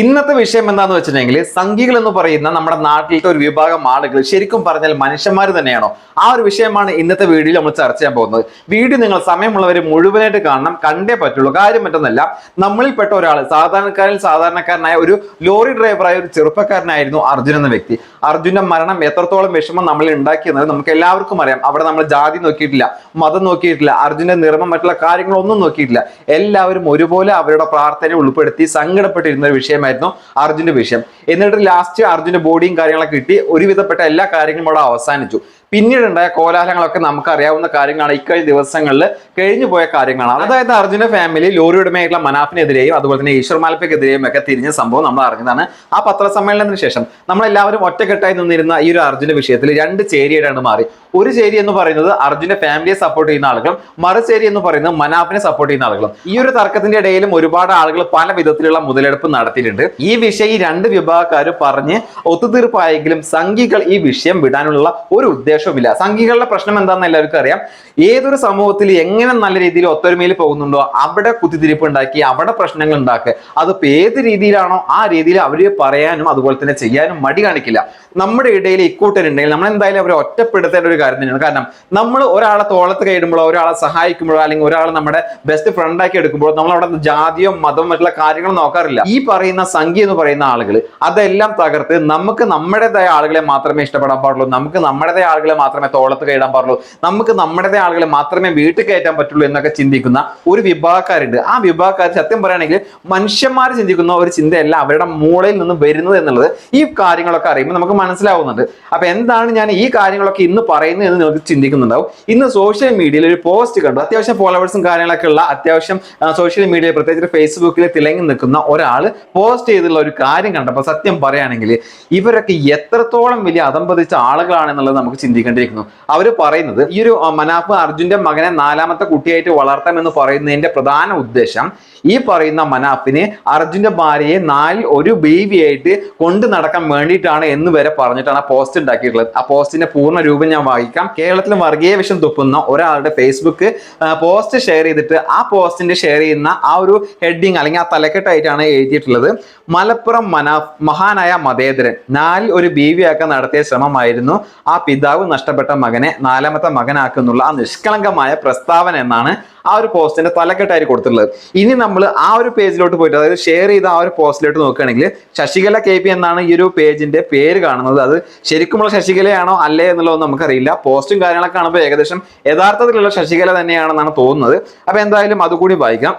ഇന്നത്തെ വിഷയം എന്താന്ന് വെച്ചിട്ടുണ്ടെങ്കിൽ സംഘികൾ എന്ന് പറയുന്ന നമ്മുടെ നാട്ടിലത്തെ ഒരു വിഭാഗം ആളുകൾ ശരിക്കും പറഞ്ഞാൽ മനുഷ്യന്മാർ തന്നെയാണോ? ആ ഒരു വിഷയമാണ് ഇന്നത്തെ വീഡിയോയിൽ നമ്മൾ ചർച്ച ചെയ്യാൻ പോകുന്നത്. വീഡിയോ നിങ്ങൾ സമയമുള്ളവർ മുഴുവനായിട്ട് കാണണം. കണ്ടേ പറ്റുള്ളൂ. കാര്യം മറ്റൊന്നല്ല നമ്മളിൽപ്പെട്ട ഒരാൾ സാധാരണക്കാരിൽ സാധാരണക്കാരനായ ഒരു ലോറി ഡ്രൈവറായ ഒരു ചെറുപ്പക്കാരനായിരുന്നു അർജുൻ എന്ന വ്യക്തി. അർജുന്റെ മരണം എത്രത്തോളം വിഷമം നമ്മളിൽ ഉണ്ടാക്കിയെന്നത് നമുക്ക് എല്ലാവർക്കും അറിയാം. അവിടെ നമ്മൾ ജാതി നോക്കിയിട്ടില്ല മതം നോക്കിയിട്ടില്ല അർജുന്റെ നിറമം മറ്റുള്ള കാര്യങ്ങളൊന്നും നോക്കിയിട്ടില്ല. എല്ലാവരും ഒരുപോലെ അവരുടെ പ്രാർത്ഥനയെ ഉൾപ്പെടുത്തി സങ്കടപ്പെട്ടിരുന്ന ഒരു വിഷയമായിരുന്നു അർജുന്റെ വിഷയം. എന്നിട്ട് ലാസ്റ്റ് അർജുന്റെ ബോഡിയും കാര്യങ്ങളൊക്കെ കിട്ടി. ഒരുവിധപ്പെട്ട എല്ലാ കാര്യങ്ങളും അവിടെ അവസാനിച്ചു. പിന്നീട് ഉണ്ടായ കോലാഹലങ്ങളൊക്കെ നമുക്ക് അറിയാവുന്ന കാര്യങ്ങളാണ് ഇക്കഴിഞ്ഞ ദിവസങ്ങളിൽ കഴിഞ്ഞു പോയ കാര്യങ്ങളാണ്. അതായത് അർജുന ഫാമിലി ലോറി ഉടമയായിട്ടുള്ള മനാഫിനെതിരെയും അതുപോലെ തന്നെ ഈശ്വർ മാലപ്പയ്ക്കെതിരെയും ഒക്കെ തിരിഞ്ഞ സംഭവം നമ്മൾ അറിഞ്ഞതാണ്. ആ പത്രസമ്മേളനത്തിന് ശേഷം നമ്മളെല്ലാവരും ഒറ്റക്കെട്ടായി നിന്നിരുന്ന ഈ ഒരു അർജുന വിഷയത്തിൽ രണ്ട് ചേരിയായിട്ടാണ് മാറി. ഒരു ചേരി എന്ന് പറയുന്നത് അർജുന്റെ ഫാമിലിയെ സപ്പോർട്ട് ചെയ്യുന്ന ആളുകളും മറുചേരി എന്ന് പറയുന്നത് മനാഫിനെ സപ്പോർട്ട് ചെയ്യുന്ന ആളുകളും. ഈ ഒരു തർക്കത്തിന്റെ ഇടയിലും ഒരുപാട് ആളുകൾ പല വിധത്തിലുള്ള മുതലെടുപ്പ് നടത്തിയിട്ടുണ്ട്. ഈ വിഷയം ഈ രണ്ട് വിഭാഗക്കാർ പറഞ്ഞ് ഒത്തുതീർപ്പായെങ്കിലും സംഘികൾ ഈ വിഷയം വിടാനുള്ള ഒരു ഉദ്ദേശവുമില്ല സംഘികളുടെ പ്രശ്നം എന്താണെന്ന് എല്ലാവർക്കും അറിയാം. ഏതൊരു സമൂഹത്തിൽ എങ്ങനെ നല്ല രീതിയിൽ ഒത്തൊരുമയിൽ പോകുന്നുണ്ടോ അവിടെ കുത്തിത്തിരിപ്പ് ഉണ്ടാക്കി അവിടെ പ്രശ്നങ്ങൾ ഉണ്ടാക്കുക അതിപ്പോ ഏത് രീതിയിലാണോ ആ രീതിയിൽ അവർ പറയാനും അതുപോലെ തന്നെ ചെയ്യാനും മടി കാണിക്കില്ല. നമ്മുടെ ഇടയിൽ ഇക്കൂട്ടരുണ്ടെങ്കിൽ നമ്മൾ എന്തായാലും അവരെ ഒറ്റപ്പെടുത്തേണ്ട ഒരു കാര്യം തന്നെയാണ്. കാരണം നമ്മൾ ഒരാളെ തോളത്ത് കയറുമ്പോഴോ ഒരാളെ സഹായിക്കുമ്പോഴോ അല്ലെങ്കിൽ ഒരാൾ നമ്മുടെ ബെസ്റ്റ് ഫ്രണ്ട് ആക്കി എടുക്കുമ്പോഴോ നമ്മൾ അവിടെ ജാതിയോ മതമോ മറ്റുള്ള കാര്യങ്ങൾ നോക്കാറില്ല. ഈ പറയുന്ന സംഖ്യ എന്ന് പറയുന്ന ആളുകൾ അതെല്ലാം തകർത്ത് നമുക്ക് നമ്മുടേതായ ആളുകളെ മാത്രമേ ഇഷ്ടപ്പെടാൻ പാടുള്ളൂ. നമുക്ക് നമ്മുടേതായ ആളുകളെ മാത്രമേ തോളത്ത് കയറാൻ പാടുള്ളൂ. നമുക്ക് നമ്മുടേതായ ആളുകളെ മാത്രമേ വീട്ടിൽ കയറ്റാൻ പറ്റുള്ളൂ എന്നൊക്കെ ചിന്തിക്കുന്ന ഒരു വിഭാഗക്കാരുണ്ട്. ആ വിഭാഗക്കാർ സത്യം പറയുകയാണെങ്കിൽ മനുഷ്യന്മാർ ചിന്തിക്കുന്ന ഒരു ചിന്തയല്ല അവരുടെ മൂളയിൽ നിന്ന് വരുന്നത് എന്നുള്ളത് ഈ കാര്യങ്ങളൊക്കെ അറിയുമ്പോൾ നമുക്ക് മനസ്സിലാവുന്നുണ്ട്. അപ്പൊ എന്താണ് ഞാൻ ഈ കാര്യങ്ങളൊക്കെ ഇന്ന് പറയുന്നത് എന്ന് നിങ്ങൾക്ക് ചിന്തിക്കുന്നുണ്ടാവും. ഇന്ന് സോഷ്യൽ മീഡിയയിൽ ഒരു പോസ്റ്റ് കണ്ടു. അത്യാവശ്യം ഫോളോവേഴ്സും കാര്യങ്ങളൊക്കെ ഉള്ള അത്യാവശ്യം സോഷ്യൽ മീഡിയയിൽ പ്രത്യേകിച്ച് ഫേസ്ബുക്കിൽ തിളങ്ങി നിൽക്കുന്ന ഒരാൾ പോസ്റ്റ് ചെയ്തിട്ടുള്ള ഒരു കാര്യം കണ്ടപ്പോൾ സത്യം പറയുകയാണെങ്കിൽ ഇവരൊക്കെ എത്രത്തോളം വലിയ അതമ്പതിച്ച ആളുകളാണെന്നുള്ളത് നമുക്ക് ചിന്തിക്കേണ്ടിയിരിക്കുന്നു അവർ പറയുന്നത് ഈ ഒരു മനാഫ് അർജുന്റെ മകനെ നാലാമത്തെ കുട്ടിയായിട്ട് വളർത്താമെന്ന് പറയുന്നതിന്റെ പ്രധാന ഉദ്ദേശം ഈ പറയുന്ന മനാഫിന് അർജുന്റെ ഭാര്യയെ നാലിൽ ഒരു ബേബിയായിട്ട് കൊണ്ടു നടക്കാൻ വേണ്ടിയിട്ടാണ് എന്ന് വരെ പറഞ്ഞിട്ടാണ് ആ പോസ്റ്റ് ഉണ്ടാക്കിയിട്ടുള്ളത്. ആ പോസ്റ്റിന്റെ പൂർണ രൂപം ഞാൻ വായിക്കാം. കേരളത്തിൽ വർഗീയ വിഷം തുപ്പുന്ന ഒരാളുടെ ഫേസ്ബുക്ക് പോസ്റ്റ് ഷെയർ ചെയ്തിട്ട് ആ പോസ്റ്റിന്റെ ഷെയർ ചെയ്യുന്ന ആ ഒരു ഹെഡിങ് അല്ലെങ്കിൽ ആ തലക്കെട്ടായിട്ടാണ് എഴുതിയിട്ടുള്ളത്. മലപ്പുറം മനാഫ് മഹാനായ മതേതരൻ നാലിൽ ഒരു ബീവിയാക്കാൻ നടത്തിയ ശ്രമമായിരുന്നു. ആ പിതാവ് നഷ്ടപ്പെട്ട മകനെ നാലാമത്തെ മകനാക്കുന്നുള്ള ആ നിഷ്കളങ്കമായ പ്രസ്താവന എന്നാണ് ആ ഒരു പോസ്റ്റിന്റെ തലക്കെട്ടായി കൊടുത്തിട്ടുള്ളത്. ഇനി നമ്മൾ ആ ഒരു പേജിലോട്ട് പോയിട്ട് അതായത് ഷെയർ ചെയ്ത ആ ഒരു പോസ്റ്റിലോട്ട് നോക്കുകയാണെങ്കിൽ ശശികല കെ പി എന്നാണ് ഈ ഒരു പേജിന്റെ പേര് കാണുന്നത്. അത് ശരിക്കുമുള്ള ശശികലയാണോ അല്ലേ എന്നുള്ളത് നമുക്കറിയില്ല. പോസ്റ്റും കാര്യങ്ങളൊക്കെ കാണുമ്പോൾ ഏകദേശം യഥാർത്ഥത്തിലുള്ള ശശികല തന്നെയാണെന്നാണ് തോന്നുന്നത്. അപ്പൊ എന്തായാലും അതുകൂടി വായിക്കാം.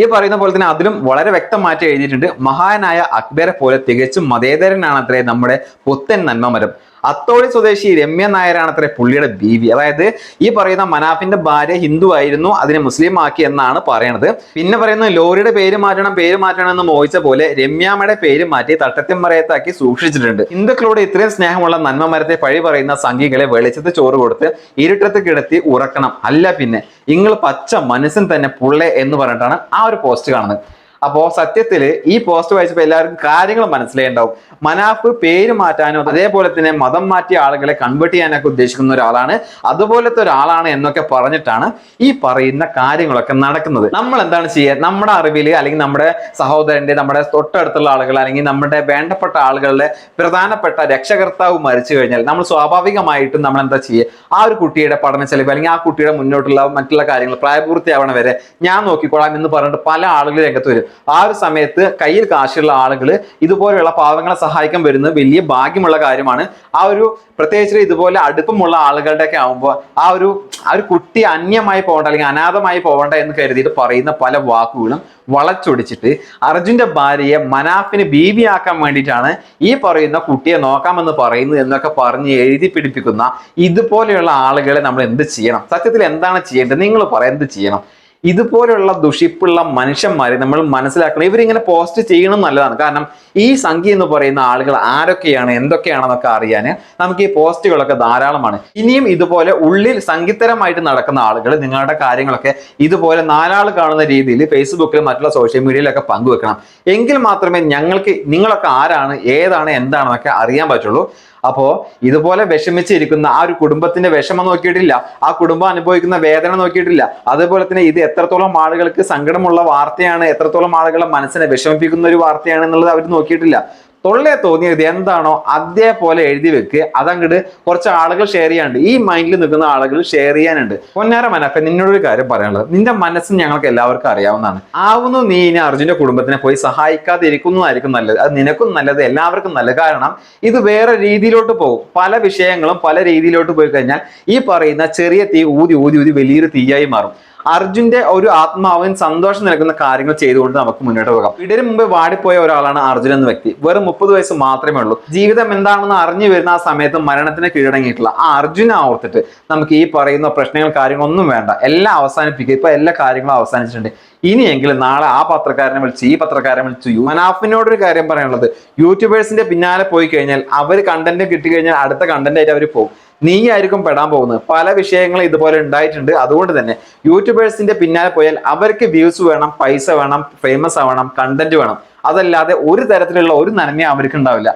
ഈ പറയുന്ന പോലെ തന്നെ അതിലും വളരെ വ്യക്തമായിട്ട് എഴുതിയിട്ടുണ്ട്. മഹാനായ അക്ബറെ പോലെ തികച്ചും മതേതരനാണത്രേ നമ്മുടെ പുത്തൻ നന്മമരം. അത്തോളി സ്വദേശി രമ്യ നായരാണ് അത്ര പുള്ളിയുടെ ബീവി. അതായത് ഈ പറയുന്ന മനാഫിന്റെ ഭാര്യ ഹിന്ദു ആയിരുന്നു അതിനെ മുസ്ലിം ആക്കി എന്നാണ് പറയണത്. പിന്നെ പറയുന്നത് ലോറിയുടെ പേര് മാറ്റണം പേര് മാറ്റണം എന്ന് മോഹിച്ച പോലെ രമ്യാമ്മയുടെ പേര് മാറ്റി തട്ടത്തിൻ മറയത്താക്കി സൂക്ഷിച്ചിട്ടുണ്ട്. ഹിന്ദുക്കളോട് ഇത്രയും സ്നേഹമുള്ള നന്മ മരത്തെ പഴി പറയുന്ന സംഘികളെ വെളിച്ചത്ത് ചോറ് കൊടുത്ത് ഇരുട്ടത്ത് കിടത്തി ഉറക്കണം. അല്ല പിന്നെ നിങ്ങൾ പച്ച മനസ്സിൽ തന്നെ പുള്ളെ എന്ന് പറഞ്ഞിട്ടാണ് ആ ഒരു പോസ്റ്റ് കാണുന്നത്. അപ്പോ സത്യത്തിൽ ഈ പോസ്റ്റ് വായിച്ചപ്പോൾ എല്ലാവർക്കും കാര്യങ്ങൾ മനസ്സിലായിണ്ടാവും. മനാഫ് പേര് മാറ്റാനോ അതേപോലെ തന്നെ മതം മാറ്റിയ ആളുകളെ കൺവേർട്ട് ചെയ്യാനൊക്കെ ഉദ്ദേശിക്കുന്ന ഒരാളാണ്. അതുപോലത്തെ ഒരാളാണ് എന്നൊക്കെ പറഞ്ഞിട്ടാണ് ഈ പറയുന്ന കാര്യങ്ങളൊക്കെ നടക്കുന്നത്. നമ്മൾ എന്താണ് ചെയ്യുക നമ്മുടെ അറിവിൽ അല്ലെങ്കിൽ നമ്മുടെ സഹോദരന്റെ നമ്മുടെ തൊട്ടടുത്തുള്ള ആളുകൾ അല്ലെങ്കിൽ നമ്മുടെ വേണ്ടപ്പെട്ട ആളുകളുടെ പ്രധാനപ്പെട്ട രക്ഷകർത്താവ് മരിച്ചു കഴിഞ്ഞാൽ നമ്മൾ സ്വാഭാവികമായിട്ടും നമ്മൾ എന്താ ചെയ്യുക ആ ഒരു കുട്ടിയുടെ പഠന ചെലവ് അല്ലെങ്കിൽ ആ കുട്ടിയുടെ മുന്നോട്ടുള്ള മറ്റുള്ള കാര്യങ്ങൾ പ്രായപൂർത്തിയാവണ വരെ ഞാൻ നോക്കിക്കോളാം എന്ന് പറഞ്ഞിട്ട് പല ആളുകൾ രംഗത്ത് വരും. ആ ഒരു സമയത്ത് കയ്യിൽ കാശുള്ള ആളുകൾ ഇതുപോലെയുള്ള പാവങ്ങളെ സഹായിക്കാൻ വരുന്നത് വലിയ ഭാഗ്യമുള്ള കാര്യമാണ്. ആ ഒരു പ്രത്യേകിച്ച് ഇതുപോലെ അടുപ്പമുള്ള ആളുകളുടെ ഒക്കെ ആകുമ്പോൾ ആ ഒരു ആ ഒരു കുട്ടി അന്യമായി പോകേണ്ട അല്ലെങ്കിൽ അനാഥമായി പോകേണ്ട എന്ന് കരുതിയിട്ട് പറയുന്ന പല വാക്കുകളും വളച്ചൊടിച്ചിട്ട് അർജുന്റെ ഭാര്യയെ മനാഫിന് ബീവിയാക്കാൻ വേണ്ടിയിട്ടാണ് ഈ പറയുന്ന കുട്ടിയെ നോക്കാമെന്ന് പറയുന്നത് എന്നൊക്കെ പറഞ്ഞ് എഴുതി പിടിപ്പിക്കുന്ന ഇതുപോലെയുള്ള ആളുകളെ നമ്മൾ എന്ത് ചെയ്യണം? സത്യത്തിൽ എന്താണ് ചെയ്യേണ്ടത്? നിങ്ങൾ പറയാം എന്ത് ചെയ്യണം? ഇതുപോലുള്ള ദുഷിപ്പുള്ള മനുഷ്യന്മാരെ നമ്മൾ മനസ്സിലാക്കണം. ഇവരിങ്ങനെ പോസ്റ്റ് ചെയ്യണം നല്ലതാണ്. കാരണം ഈ സംഖ്യ എന്ന് പറയുന്ന ആളുകൾ ആരൊക്കെയാണ് എന്തൊക്കെയാണെന്നൊക്കെ അറിയാൻ നമുക്ക് ഈ പോസ്റ്റുകളൊക്കെ ധാരാളമാണ്. ഇനിയും ഇതുപോലെ ഉള്ളിൽ സംഗീതരമായിട്ട് നടക്കുന്ന ആളുകൾ നിങ്ങളുടെ കാര്യങ്ങളൊക്കെ ഇതുപോലെ നാലാൾ കാണുന്ന രീതിയിൽ ഫേസ്ബുക്കിലും മറ്റുള്ള സോഷ്യൽ മീഡിയയിലൊക്കെ പങ്കുവെക്കണം. എങ്കിൽ മാത്രമേ ഞങ്ങൾക്ക് നിങ്ങളൊക്കെ ആരാണ് ഏതാണ് എന്താണെന്നൊക്കെ അറിയാൻ പറ്റുള്ളൂ. അപ്പോ ഇതുപോലെ വിഷമിച്ചിരിക്കുന്ന ആ ഒരു കുടുംബത്തിന്റെ വിഷമം നോക്കിയിട്ടില്ല ആ കുടുംബം അനുഭവിക്കുന്ന വേദന നോക്കിയിട്ടില്ല. അതേപോലെ തന്നെ ഇത് എത്രത്തോളം ആളുകൾക്ക് സങ്കടമുള്ള വാർത്തയാണ് എത്രത്തോളം ആളുകളെ മനസ്സിനെ വിഷമിപ്പിക്കുന്ന ഒരു വാർത്തയാണ് എന്നുള്ളത് അവർ നോക്കിയിട്ടില്ല. തൊള്ളേ തോന്നിയത് എന്താണോ അതേപോലെ എഴുതി വെക്ക്. അതങ്ങോട്ട് കുറച്ച് ആളുകൾ ഷെയർ ചെയ്യാനുണ്ട്. ഈ മൈൻഡിൽ നിൽക്കുന്ന ആളുകൾ ഷെയർ ചെയ്യാനുണ്ട്. പൊന്നാര മനഫ നിന്നോടൊരു കാര്യം പറയാനുള്ളത്. നിന്റെ മനസ്സ് ഞങ്ങൾക്ക് എല്ലാവർക്കും അറിയാവുന്നതാണ്. ആവുന്നു നീ ഇനി അർജുന്റെ കുടുംബത്തിനെ പോയി സഹായിക്കാതെ ഇരിക്കുന്നതായിരിക്കും നല്ലത്. അത് നിനക്കും നല്ലത് എല്ലാവർക്കും നല്ലത്. കാരണം ഇത് വേറെ രീതിയിലോട്ട് പോകും. പല വിഷയങ്ങളും പല രീതിയിലോട്ട് പോയി കഴിഞ്ഞാൽ ഈ പറയുന്ന ചെറിയ തീ ഊതി ഊതി ഊതി വലിയൊരു തീയായി മാറും. അർജുന്റെ ഒരു ആത്മാവൻ സന്തോഷം നൽകുന്ന കാര്യങ്ങൾ ചെയ്തുകൊണ്ട് നമുക്ക് മുന്നോട്ട് പോകാം. ഇതിന് മുമ്പ് വാടിപ്പോയ ഒരാളാണ് അർജുൻ എന്ന വ്യക്തി. വെറും മുപ്പത് വയസ്സ് മാത്രമേ ഉള്ളൂ. ജീവിതം എന്താണെന്ന് അറിഞ്ഞു വരുന്ന ആ സമയത്ത് മരണത്തിന് കീഴടങ്ങിയിട്ടുള്ള ആ അർജുനെ ഓർത്തിട്ട് നമുക്ക് ഈ പറയുന്ന പ്രശ്നങ്ങൾ കാര്യങ്ങളൊന്നും വേണ്ട. എല്ലാം അവസാനിപ്പിക്കുക. ഇപ്പൊ എല്ലാ കാര്യങ്ങളും അവസാനിച്ചിട്ടുണ്ട്. ഇനിയെങ്കിലും നാളെ ആ പത്രക്കാരനെ വിളിച്ച് ഈ പത്രക്കാരനെ വിളിച്ച് മനാഫിനോടൊരു കാര്യം പറയാനുള്ളത്. യൂട്യൂബേഴ്സിന്റെ പിന്നാലെ പോയി കഴിഞ്ഞാൽ അവർ കണ്ടന്റ് കിട്ടി കഴിഞ്ഞാൽ അടുത്ത കണ്ടന്റ് ആയിട്ട് അവർ പോകും. നീ ആയിരിക്കും പെടാൻ പോകുന്നത്. പല വിഷയങ്ങളും ഇതുപോലെ ഉണ്ടായിട്ടുണ്ട്. അതുകൊണ്ട് തന്നെ യൂട്യൂബേഴ്സിന്റെ പിന്നാലെ പോയാൽ അവർക്ക് വ്യൂസ് വേണം പൈസ വേണം ഫേമസ് ആവണം കണ്ടന്റ് വേണം. അതല്ലാതെ ഒരു തരത്തിലുള്ള ഒരു നന്മയും അവർക്ക് ഉണ്ടാവില്ല.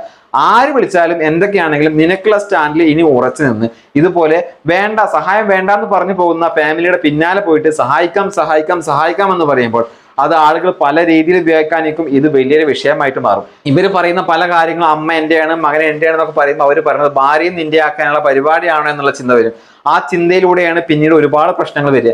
ആര് വിളിച്ചാലും എന്തൊക്കെയാണെങ്കിലും നിനക്കുള്ള സ്റ്റാൻഡിൽ ഇനി ഉറച്ചു നിന്ന് ഇതുപോലെ വേണ്ട സഹായം വേണ്ട എന്ന് പറഞ്ഞു പോകുന്ന ഫാമിലിയുടെ പിന്നാലെ പോയിട്ട് സഹായിക്കാം സഹായിക്കാം സഹായിക്കാം എന്ന് പറയുമ്പോൾ അത് ആളുകൾ പല രീതിയിൽ ഉപയോഗിക്കാനിരിക്കും. ഇത് വലിയൊരു വിഷയമായിട്ട് മാറും. ഇവർ പറയുന്ന പല കാര്യങ്ങളും അമ്മ എന്റെയാണ് മകൻ എന്റെയാണ് എന്നൊക്കെ പറയുമ്പോൾ അവർ പറയുന്നത് ഭാര്യയും നിന്റെ ആക്കാനുള്ള പരിപാടിയാണോ എന്നുള്ള ചിന്ത വരും. ആ ചിന്തയിലൂടെയാണ് പിന്നീട് ഒരുപാട് പ്രശ്നങ്ങൾ വരിക.